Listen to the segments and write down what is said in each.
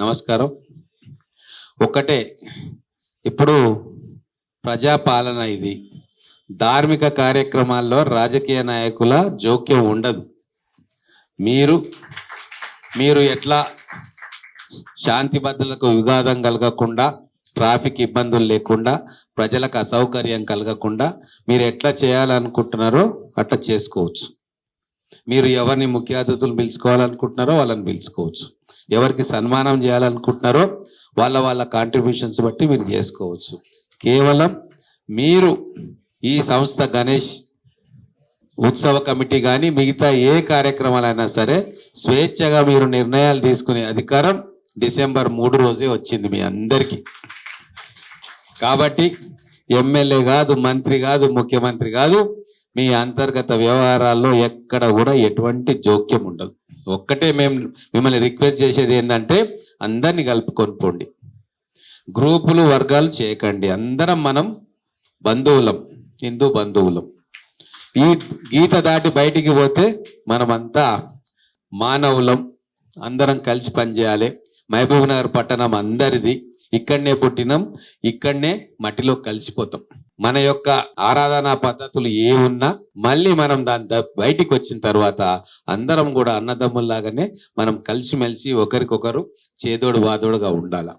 నమస్కారం. ఒక్కటే ఇప్పుడు ప్రజాపాలన ఇది. ధార్మిక కార్యక్రమాల్లో రాజకీయ నాయకుల జోక్యం ఉండదు. మీరు మీరు ఎట్లా శాంతి భద్రతలకు విఘాతం కలగకుండా ట్రాఫిక్ ఇబ్బందులు లేకుండా ప్రజలకు అసౌకర్యం కలగకుండా మీరు ఎట్లా చేయాలనుకుంటున్నారో అట్లా చేసుకోవచ్చు. మీరు ఎవరిని ముఖ్య అతిథులు పిలుచుకోవాలనుకుంటున్నారో వాళ్ళని పిలుచుకోవచ్చు. ఎవరికి సన్మానం చేయాలనుకుంటున్నారో వాళ్ళ వాళ్ళ కాంట్రిబ్యూషన్స్ బట్టి మీరు చేసుకోవచ్చు. కేవలం మీరు ఈ సంస్థ గణేష్ ఉత్సవ కమిటీ కానీ మిగతా ఏ కార్యక్రమాలైనా సరే స్వేచ్ఛగా మీరు నిర్ణయాలు తీసుకునే అధికారం డిసెంబర్ మూడు రోజే వచ్చింది మీ అందరికీ. కాబట్టి ఎమ్మెల్యే కాదు మంత్రి కాదు ముఖ్యమంత్రి కాదు మీ అంతర్గత వ్యవహారాల్లో ఎక్కడ కూడా ఎటువంటి జోక్యం ఉండదు. ఒక్కటే మేము మిమ్మల్ని రిక్వెస్ట్ చేసేది ఏంటంటే అందరినీ కలుపుకొని పోండి. గ్రూపులు వర్గాలు చేయకండి. అందరం మనం బంధువులం హిందూ బంధువులం. ఈ గీత దాటి బయటికి పోతే మనమంతా మానవులం అందరం కలిసి పనిచేయాలి. మహబూబ్ నగర్ పట్టణం అందరిది. ఇక్కడనే పుట్టినాం ఇక్కడనే మట్టిలో కలిసిపోతాం. మన యొక్క ఆరాధనా పద్ధతులు ఏ ఉన్నా మళ్ళీ మనం దాని బయటికి వచ్చిన తర్వాత అందరం కూడా అన్నదమ్ముల్లాగానే మనం కలిసిమెలిసి ఒకరికొకరు చేదోడు వాదోడుగా ఉండాల.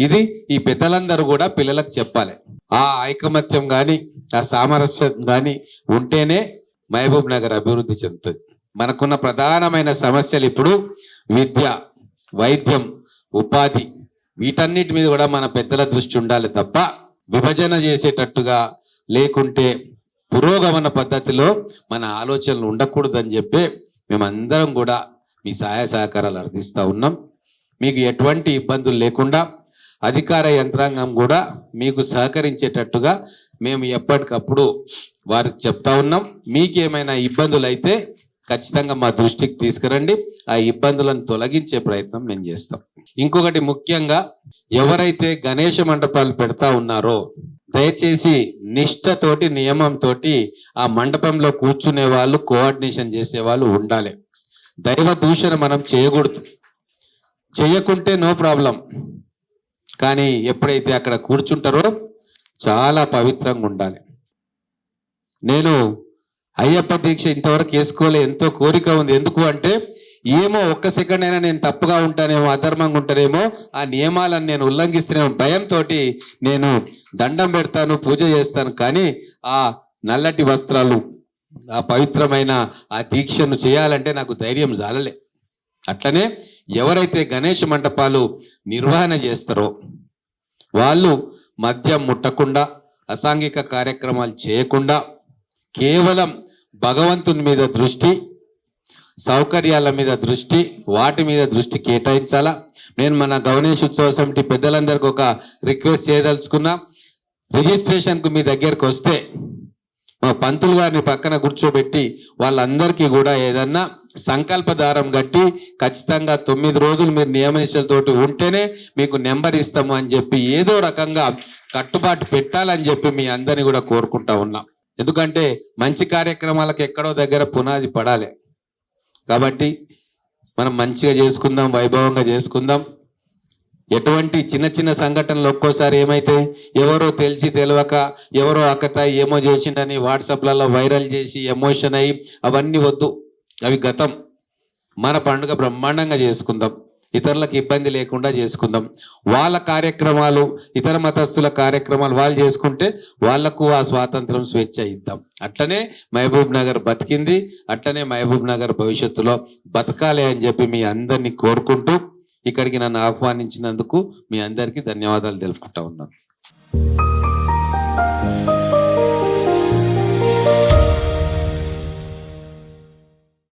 ఇది ఈ పెద్దలందరూ కూడా పిల్లలకు చెప్పాలి. ఆ ఐకమత్యం గాని ఆ సామరస్యం గాని ఉంటేనే మహబూబ్ నగర్ అభివృద్ధి చెందుతుంది. మనకున్న ప్రధానమైన సమస్యలు ఇప్పుడు విద్య వైద్యం ఉపాధి వీటన్నిటి మీద కూడా మన పెద్దల దృష్టి ఉండాలి తప్ప విభజన చేసేటట్టుగా లేకుంటే పురోగమన పద్ధతిలో మన ఆలోచనలు ఉండకూడదని చెప్పి మేమందరం కూడా మీ సహాయ సహకారాలు అర్థిస్తూ ఉన్నాం. మీకు ఎటువంటి ఇబ్బందులు లేకుండా అధికార యంత్రాంగం కూడా మీకు సహకరించేటట్టుగా మేము ఎప్పటికప్పుడు వారికి చెప్తా ఉన్నాం. మీకేమైనా ఇబ్బందులు అయితే ఖచ్చితంగా మా దృష్టికి తీసుకురండి. ఆ ఇబ్బందులను తొలగించే ప్రయత్నం మేము చేస్తాం. ఇంకొకటి ముఖ్యంగా ఎవరైతే గణేష మండపాలు పెడతా ఉన్నారో దయచేసి నిష్ఠతోటి నియమంతో ఆ మండపంలో కూర్చునే వాళ్ళు కోఆర్డినేషన్ చేసే వాళ్ళు ఉండాలి. దైవ దూషణ మనం చేయకూడదు. చేయకుంటే నో ప్రాబ్లం. కానీ ఎప్పుడైతే అక్కడ కూర్చుంటారో చాలా పవిత్రంగా ఉండాలి. నేను దీక్ష ఇంతవరకు వేసుకోలే ఎంతో కోరిక ఉంది. ఎందుకు అంటే ఏమో ఒక్క సెకండ్ అయినా నేను తప్పుగా ఉంటానేమో అధర్మంగా ఉంటానేమో ఆ నియమాలను నేను ఉల్లంఘిస్తేనేమో భయంతో నేను దండం పెడతాను పూజ చేస్తాను. కానీ ఆ నల్లటి వస్త్రాలు ఆ పవిత్రమైన ఆ దీక్షను చేయాలంటే నాకు ధైర్యం జాలలే. అట్లనే ఎవరైతే గణేష్ మంటపాలు నిర్వహణ చేస్తారో వాళ్ళు మద్యం ముట్టకుండా అసాంఘిక కార్యక్రమాలు చేయకుండా కేవలం భగవంతుని మీద దృష్టి సౌకర్యాల మీద దృష్టి వాటి మీద దృష్టి కేటాయించాలా? నేను మన గణేష్ ఉత్సవ సమితి పెద్దలందరికీ ఒక రిక్వెస్ట్ చేయదలుచుకున్నా. రిజిస్ట్రేషన్కు మీ దగ్గరకు వస్తే మా పంతులు గారిని పక్కన కూర్చోబెట్టి వాళ్ళందరికీ కూడా ఏదన్నా సంకల్ప దారం కట్టి ఖచ్చితంగా తొమ్మిది రోజులు మీరు నియమనిష్టలతోటి ఉంటేనే మీకు నెంబర్ ఇస్తాము అని చెప్పి ఏదో రకంగా కట్టుబాటు పెట్టాలని చెప్పి మీ అందరిని కూడా కోరుకుంటా ఉన్నాం. ఎందుకంటే మంచి కార్యక్రమాలకు ఎక్కడో దగ్గర పునాది పడాలి. కాబట్టి మనం మంచిగా చేసుకుందాం వైభవంగా చేసుకుందాం. ఎటువంటి చిన్న చిన్న సంఘటనలు ఒక్కోసారి ఏమైతే ఎవరో తెలిసి తెలియక ఎవరో అక్కత ఏమో చేసిండని వాట్సాప్లలో వైరల్ చేసి ఎమోషన్ అయ్యి అవన్నీ వద్దు. అవి గతం. మన పండుగ బ్రహ్మాండంగా చేసుకుందాం. ఇతరులకు ఇబ్బంది లేకుండా చేసుకుందాం. వాళ్ళ కార్యక్రమాలు ఇతర మతస్థుల కార్యక్రమాలు వాళ్ళు చేసుకుంటే వాళ్ళకు ఆ స్వాతంత్రం స్వేచ్ఛ ఇద్దాం. అట్లనే మహబూబ్ నగర్ బతికింది అట్లనే మహబూబ్ నగర్ భవిష్యత్తులో బతకాలి అని చెప్పి మీ అందరినీ కోరుకుంటూ ఇక్కడికి నన్ను ఆహ్వానించినందుకు మీ అందరికీ ధన్యవాదాలు తెలుపుకుంటా ఉన్నాను.